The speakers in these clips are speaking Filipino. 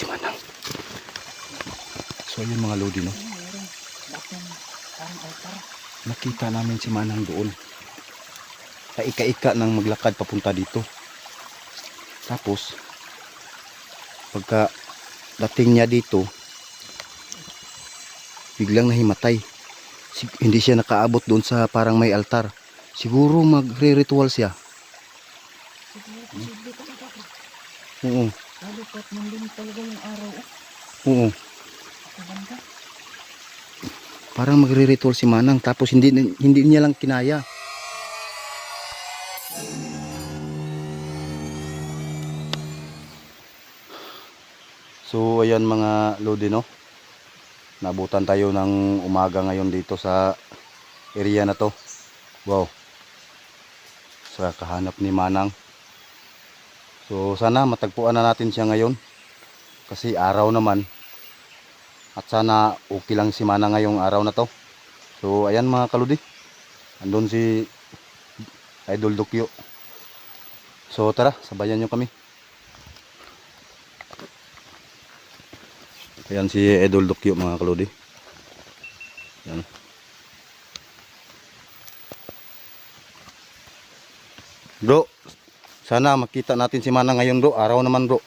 si Manang. So yun mga lodi no. Nakita namin si Manang doon. Kaika-ika nang maglakad papunta dito. Tapos, pagka dating niya dito, biglang nahimatay. Hindi siya nakaabot doon sa parang may altar. Siguro magre-ritual siya. Siguro bro. Oo, Lalo pat nandun talaga yung araw. Oh, oo. ang ganda. Parang magre-ritual si Manang tapos hindi hindi niya lang kinaya. So ayan mga lodi no. Nabutan tayo ng umaga ngayon dito sa area na to. Wow. Sa kahanap ni Manang. So sana matagpuan na natin siya ngayon. Kasi araw naman. At sana okay lang si Manang ngayong araw na to. So ayan mga kaludi. Andun si Idol Dukyo. So tara, sabayan nyo kami. Ayan si Idol Dukyo mga kaludi. Ayan. Bro, sana makita natin si Manang ngayon bro. Araw naman bro.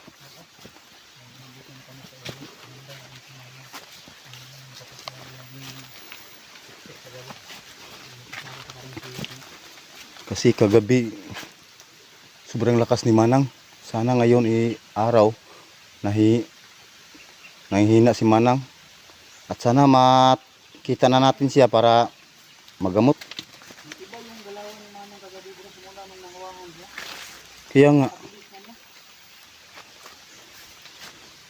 Kasi kagabi sobrang lakas ni Manang. Sana ngayon i araw nahi nahihina si Manang. At sana makita na natin siya para magamot. Iba yung galawan ni Manong kagabi bro simula nung nangawangan siya. Kaya nga,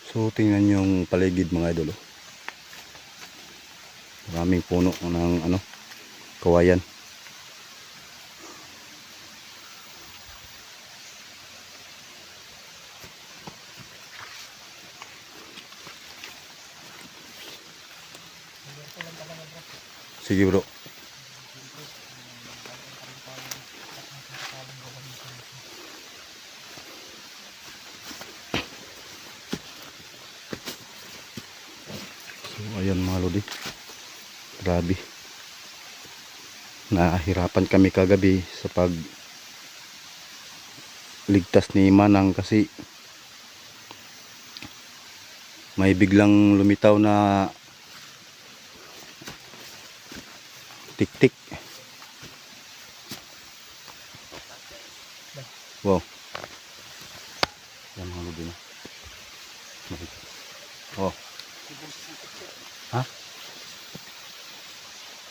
so tingnan yung paligid mga idol. oh. Maraming puno ng ano, kawayan. Sige bro. So ayan mga lodi. Grabe. Nahirapan kami kagabi sa pag ligtas ni Manang kasi may biglang lumitaw na tik-tik. Wow. Yan mga lodi na. Makita. Oh. Ha?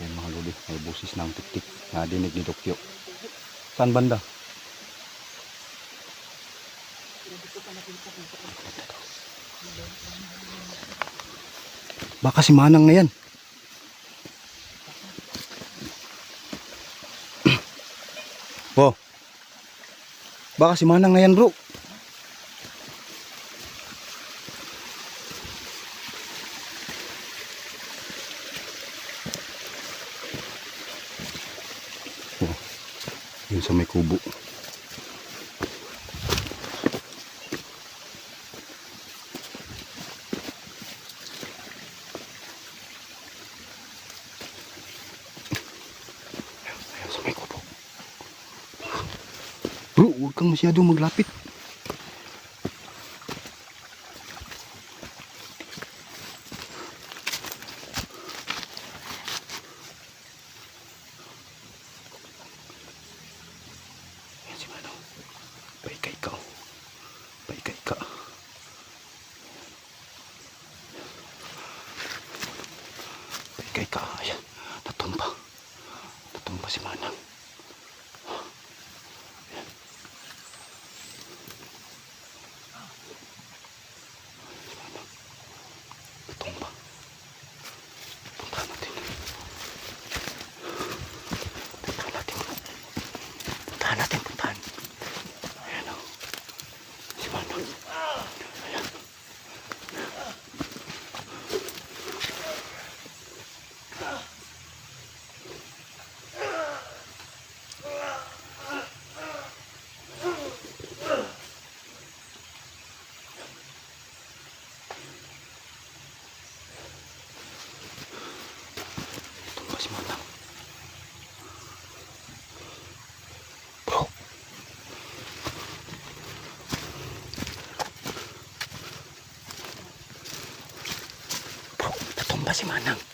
Yan mga lodi, may busis ng tik-tik na dinig ni Dokyo. Saan banda? Baka si Manang na yan. oh. Baka si Manang na yan bro. Oh, yun sa may kubo. Ayun sa may kubo. Bro, huwag kang masyadong maglapit. ba si Manang?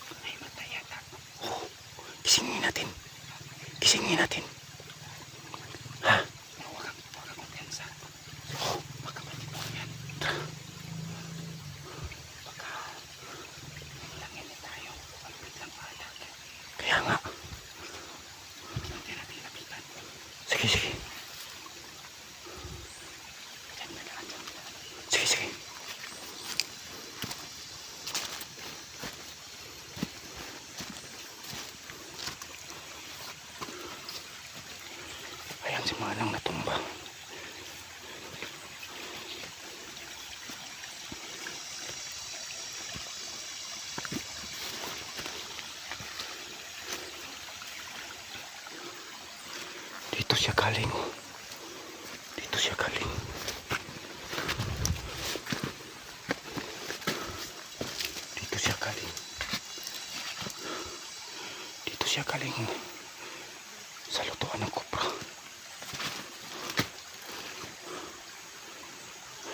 Si Manang natumba. Dito siya galing. oh. Dito siya galing. Dito siya galing. Dito siya galing. Sa lutuan ng kopra.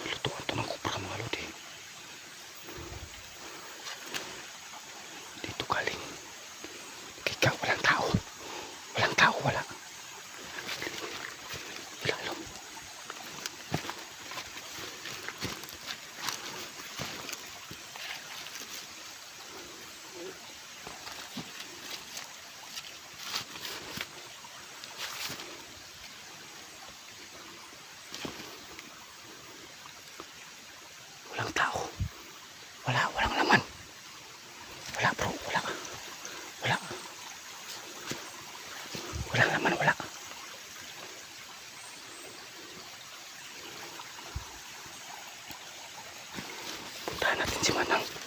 Lutuan to ng kopra mga lodi. Dito galing. Kika, walang tao. Walang tao, wala. Wala, alam. Walang tao. Wala, walang laman. Wala bro, wala. Wala. Walang laman, wala. Puntahan natin si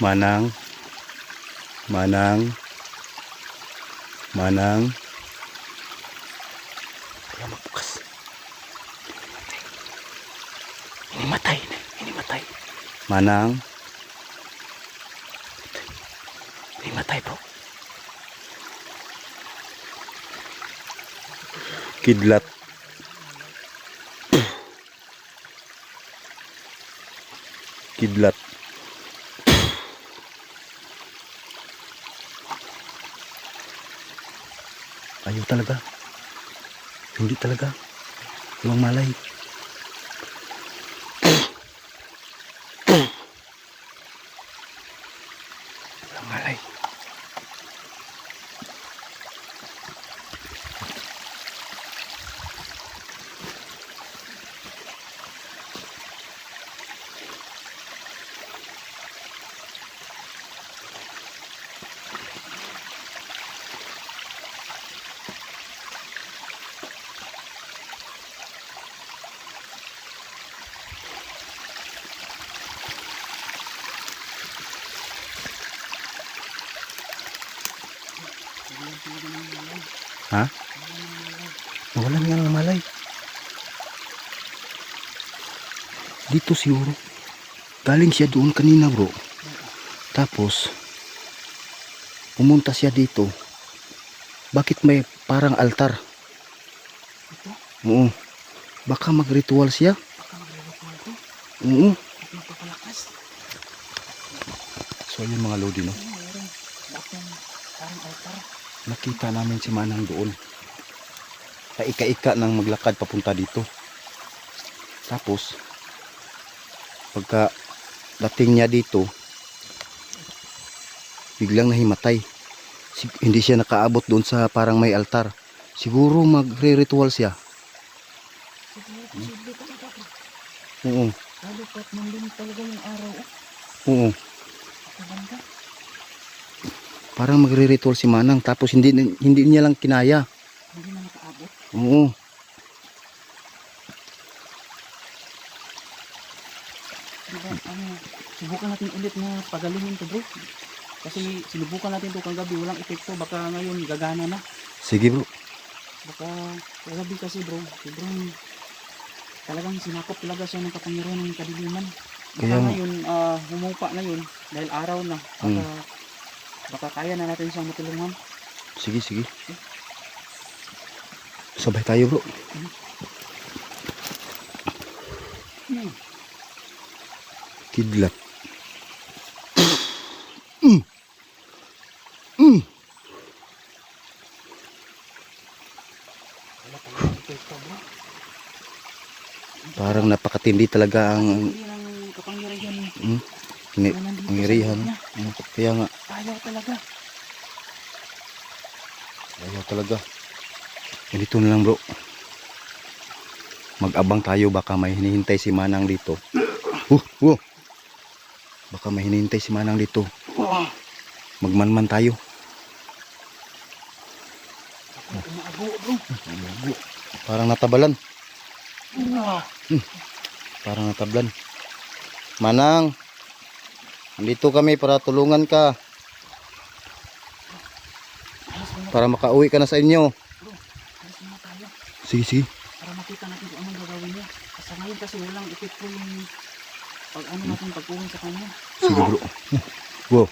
Manang. Manang. Manang. Wala magbukas. Ini matay na. Ini matay. Manang. Ini matay bro. Kidlat. Kidlat. Ayaw talaga. Hindi talaga. Walang malay. Walang malay. Ha? Nawalan nga ng malay. Dito siguro. Galing siya doon kanina bro. Tapos, pumunta siya dito. Bakit may parang altar? Oo. Baka mag-ritual siya? Baka maglulutuan ko. Oo. Magpapalakas. So yun mga lodi no. Mayroon. Ng parang altar. Nakita namin si Manang doon. Paika-ika nang maglakad papunta dito. Tapos, pagka dating niya dito, biglang nahimatay. Hindi siya nakaabot doon sa parang may altar. Siguro magre-ritual siya. Bro. Oo, Lalo pat nandun talaga yung araw. Oo. Parang magre-ritual si Manang tapos hindi hindi niya lang kinaya. Oo. Diba, ano, subukan natin ulit na pagalingin to bro. Kasi sinubukan natin to kagabi, walang epekto. Baka ngayon gagana na. Sige bro. Baka kagabi kasi bro, sobrang talagang sinakop talaga siya ng kapangyarihan ng kadiliman. Baka Kaya nga. ngayon, ah, humupa na yun dahil araw na. Baka, Hmm. baka kaya na natin siyang matulungan. Sige, sige. Sabay tayo bro. Hmm. Kidlat. Mm. Mm. Parang napakatindi talaga ang mm, ni, na nandito sa pangyarihan. loob niya. Mm, Kaya nga, Ayaw talaga. ayaw talaga. Ganito na lang bro. Mag-abang tayo baka may hinihintay si Manang dito. Uh, uh. Baka may hinihintay si Manang dito. Magmanman tayo. Parang natabalan. Ah. Parang natablan. Manang, nandito kami para tulungan ka. Para makauwi ka na sa inyo. Sige, sige. Para makita natin kung anong gagawin niya. Sa ngayon kasi walang epekto yung pag ano natin pagkuhin sa kanya. Sige bro. Wow.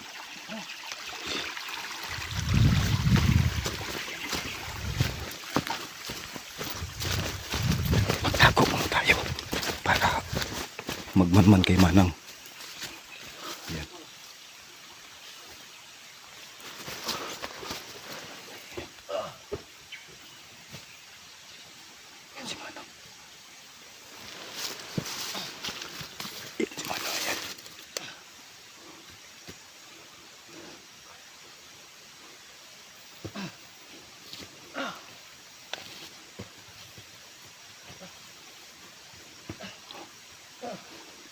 Magtago muna tayo. Para magmanman kay Manang. Yan. Yan si Manang. Yan si Manang. Yan.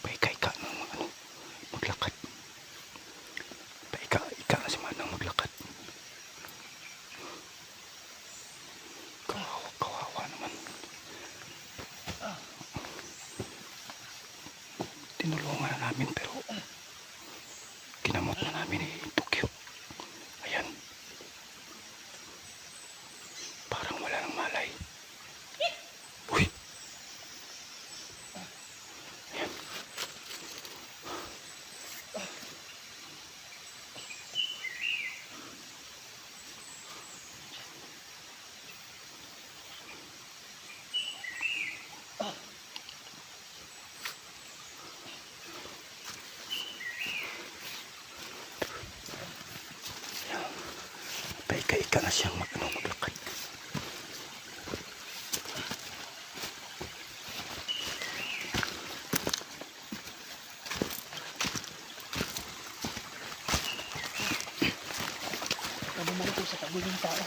Paika-ika na ano, maglakad. Paika-ika na si Manang maglakad. Kawawa, kawawa naman. Tinulungan na namin pero kinamot na namin ni Tokyo. Ayan. Parang wala nang malay. Uy. Paika-ika na siyang mag, ano, maglakad. Baka bumalik ko sa tabi ng tao.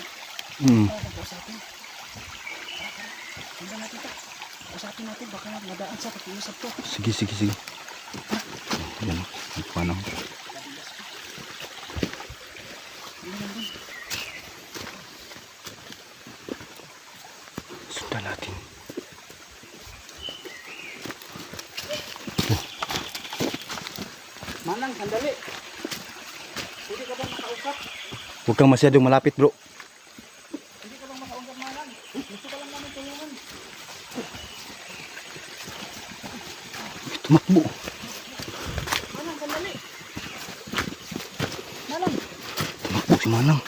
Hmm. Tara, pag-usapin. Tara, tara. Tingnan natin ito. Baka madaan sa pag-iusap to. Sige, sige, sige. Yan, Manang. Tingnan din. Sundan natin. Manang, sandali. Pwede ka ba makausap? Huwag kang masyadong malapit bro. Hindi ka bang makausap, Manang? Gusto ka lang namin tulungan. Tumakbo. Manang, sandali. Manang. Tumakbo si Manang.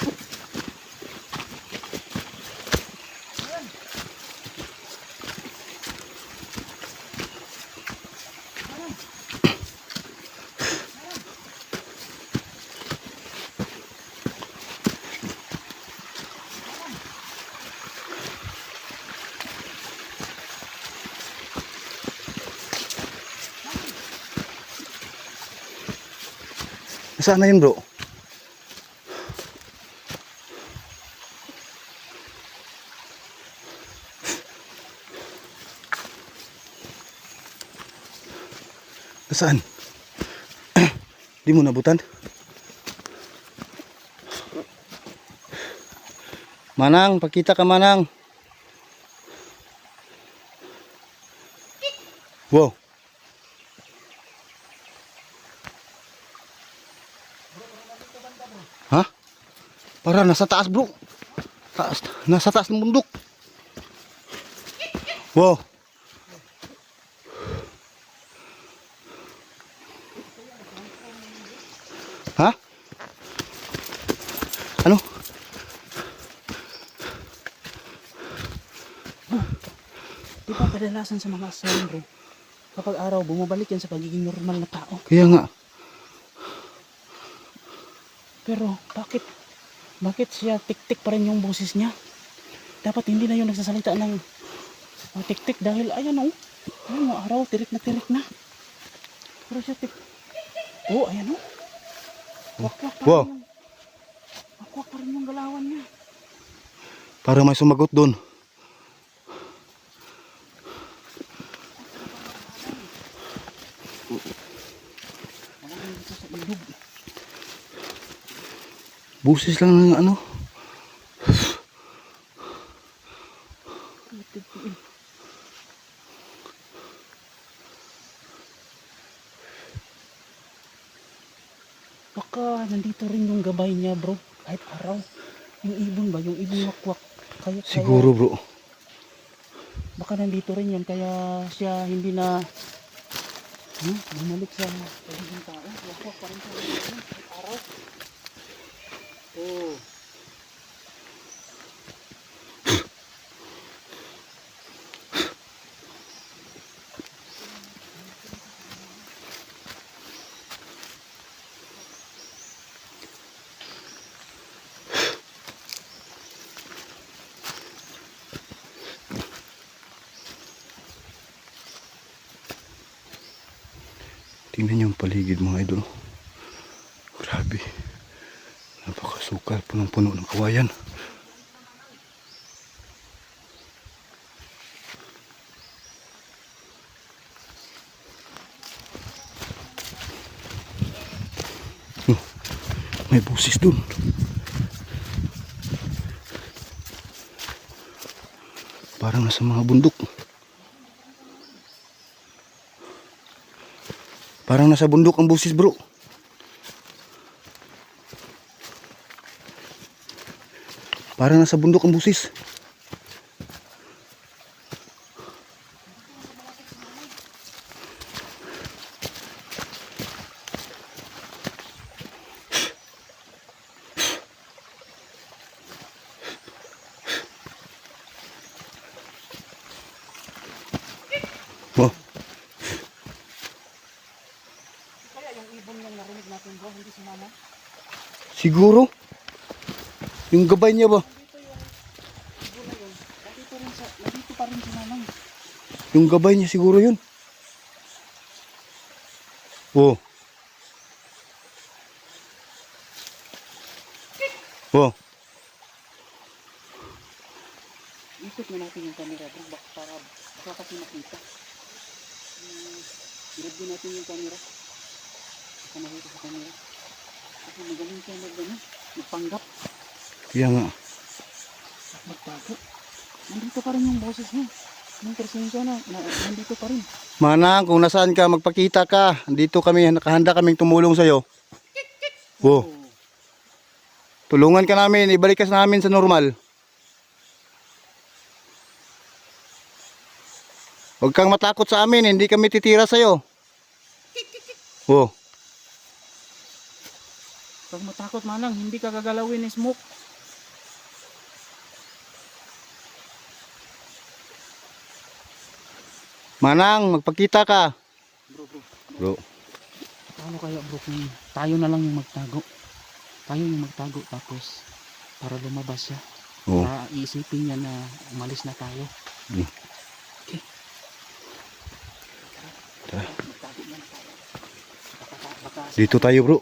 kesanain yun bro. Saan? Di mo nabutan? Manang, pakita ka manang. Wow. Para nasa taas bro. Taas, nasa taas ng bundok. Wow. Ha? Ano? Di ba kadalasan sa mga aswang bro, kapag araw bumabalik yan sa pagiging normal na tao. Kaya nga. Pero bakit, bakit siya tik-tik pa rin yung boses niya? Dapat hindi na yung nagsasalita ng uh, tik-tik dahil ayan o, ayan o, araw, tirik na tirik na. Pero siya tik, oh ayan o, wakwak pa Wow. rin yung, wakwak pa rin yung galawan niya. Para may sumagot doon. Parang dito sa ilog. Busis lang ng ano. Baka nandito rin yung gabay niya bro, kahit araw. Yung ibon ba, yung ibon wakwak. Kaya, Siguro bro. Kaya, baka nandito rin yun, kaya siya hindi na hmm, bumalik sa pagiging tao. Wakwak pa rin kahit araw. Oh. Tingnan niyo ang paligid mga idol. Napakasukal. Punong-puno ng kawayan. Oh, may busis dun. Parang nasa mga bundok. Parang nasa bundok ang busis bro. Parang nasa bundok ang busis. Wow. Kaya yung ibon yung narinig natin bro, hindi si mama. Siguro. Yung gabay niya ba? Nandito pa rin si mamang. Yung gabay niya siguro yun. Oh. Oh. Ikot na natin yung camera bro, baka para baka kasi makita. Hmm, Grab din natin yung camera. Baka makita sa camera. Kasi magaling siya mag ano, magpanggap, Kaya nga. magtago. Nandito pa rin yung boses niya. Yung presensya na, na nandito pa rin. Manang, kung nasaan ka, magpakita ka. Dito kami, nakahanda kaming tumulong sa'yo. Oh. Tulungan ka namin, ibalik ka sa namin sa normal. Huwag kang matakot sa amin, hindi kami titira sa'yo. Oh. Pag matakot manang, hindi ka gagalawin ni Smoke. Manang, magpakita ka. Bro, bro. Bro. Paano kaya bro kung tayo na lang yung magtago? Tayo yung magtago tapos para lumabas siya. Oh. Para iisipin niya na umalis na tayo. Hmm. Okay. Tara. Magtago na tayo. Baka, baka, Dito bro.